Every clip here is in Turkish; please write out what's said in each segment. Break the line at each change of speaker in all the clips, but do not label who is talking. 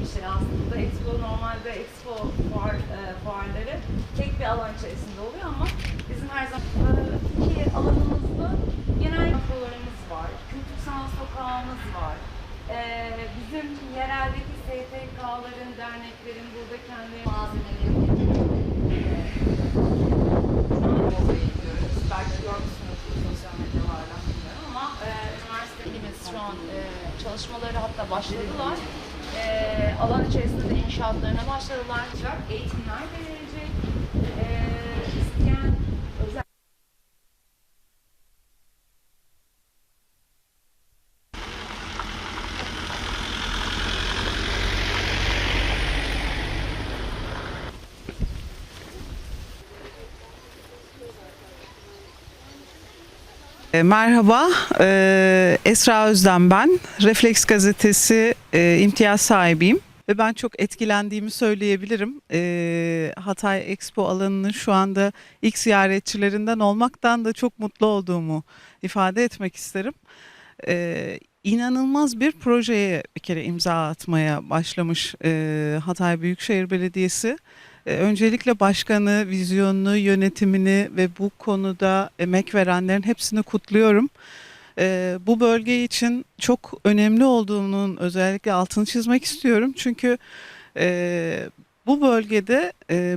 bir şey aslında. Expo normalde expo fuar, e, fuarları tek bir alan içerisinde oluyor ama bizim her zaman e, iki alanımızda genel kafalarımız var. Kültür sanat sokağımız var. E, bizim yereldeki STK'ların, derneklerin burada kendi malzemelerini. Belki görmüşsünüzdür sosyal medyalardan ama e, şu an e, çalışmaları hatta başladılar. E, alan içerisinde de inşaatlarına başladılar. Eğitimler verilecek. E,
Merhaba, e, Esra Özden ben. Refleks Gazetesi e, imtiyaz sahibiyim ve ben çok etkilendiğimi söyleyebilirim. Hatay Expo alanının şu anda ilk ziyaretçilerinden olmaktan da çok mutlu olduğumu ifade etmek isterim. E, inanılmaz bir projeye bir kere imza atmaya başlamış Hatay Büyükşehir Belediyesi. E, Öncelikle başkanı, vizyonunu, yönetimini ve bu konuda emek verenlerin hepsini kutluyorum. E, Bu bölge için çok önemli olduğunun özellikle altını çizmek istiyorum. Çünkü e, bu bölgede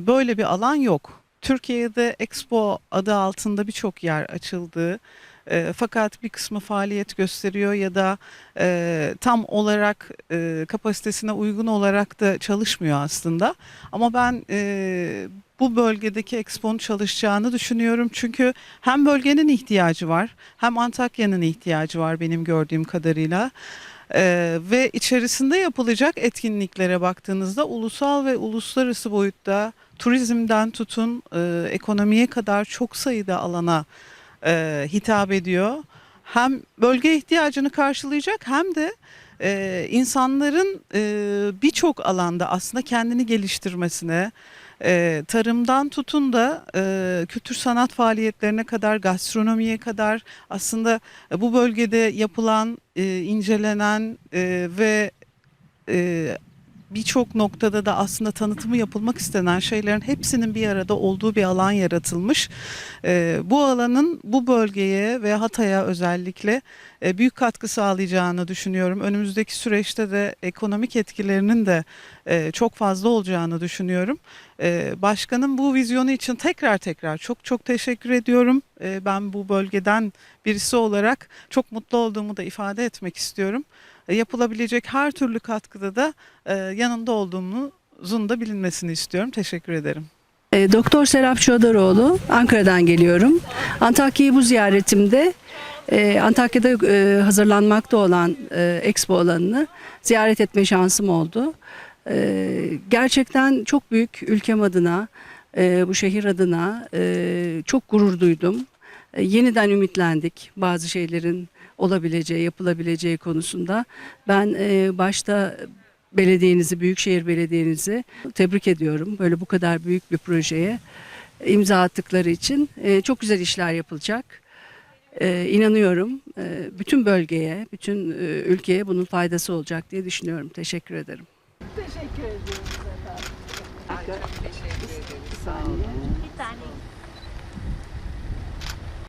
böyle bir alan yok. Türkiye'de Expo adı altında birçok yer açıldı. E, fakat bir kısmı faaliyet gösteriyor ya da e, tam olarak e, kapasitesine uygun olarak da çalışmıyor aslında. Ama ben e, bu bölgedeki Expo'nun çalışacağını düşünüyorum. Çünkü hem bölgenin ihtiyacı var hem Antakya'nın ihtiyacı var benim gördüğüm kadarıyla. Ee, ve içerisinde yapılacak etkinliklere baktığınızda ulusal ve uluslararası boyutta turizmden tutun e, ekonomiye kadar çok sayıda alana e, hitap ediyor. Hem bölge ihtiyacını karşılayacak hem de e, insanların e, birçok alanda aslında kendini geliştirmesine, e, tarımdan tutun da e, kültür sanat faaliyetlerine kadar, gastronomiye kadar aslında bu bölgede yapılan, e, incelenen e, ve e, birçok noktada da aslında tanıtımı yapılmak istenen şeylerin hepsinin bir arada olduğu bir alan yaratılmış. E, bu alanın bu bölgeye ve Hatay'a özellikle e, büyük katkı sağlayacağını düşünüyorum. Önümüzdeki süreçte de ekonomik etkilerinin de e, çok fazla olacağını düşünüyorum. E, Başkanın bu vizyonu için tekrar tekrar çok çok teşekkür ediyorum. Ben bu bölgeden birisi olarak çok mutlu olduğumu da ifade etmek istiyorum. E, Yapılabilecek her türlü katkıda da e, yanında olduğumuzun da bilinmesini istiyorum. Teşekkür ederim.
E, Doktor Serap Çodaroğlu, Ankara'dan geliyorum. Antakya'yı bu ziyaretimde Antakya'da hazırlanmakta olan expo alanını ziyaret etme şansım oldu. Gerçekten çok büyük ülkem adına, bu şehir adına çok gurur duydum. E, yeniden ümitlendik bazı şeylerin olabileceği, yapılabileceği konusunda. Ben e, başta belediyenizi, Büyükşehir Belediyenizi tebrik ediyorum. Böyle bu kadar büyük bir projeye imza attıkları için e, çok güzel işler yapılacak. E, inanıyorum e, bütün bölgeye, bütün e, ülkeye bunun faydası olacak diye düşünüyorum. Teşekkür ederim.
Teşekkür ediyoruz efendim. Ay, çok teşekkür ederiz. Sağ olun.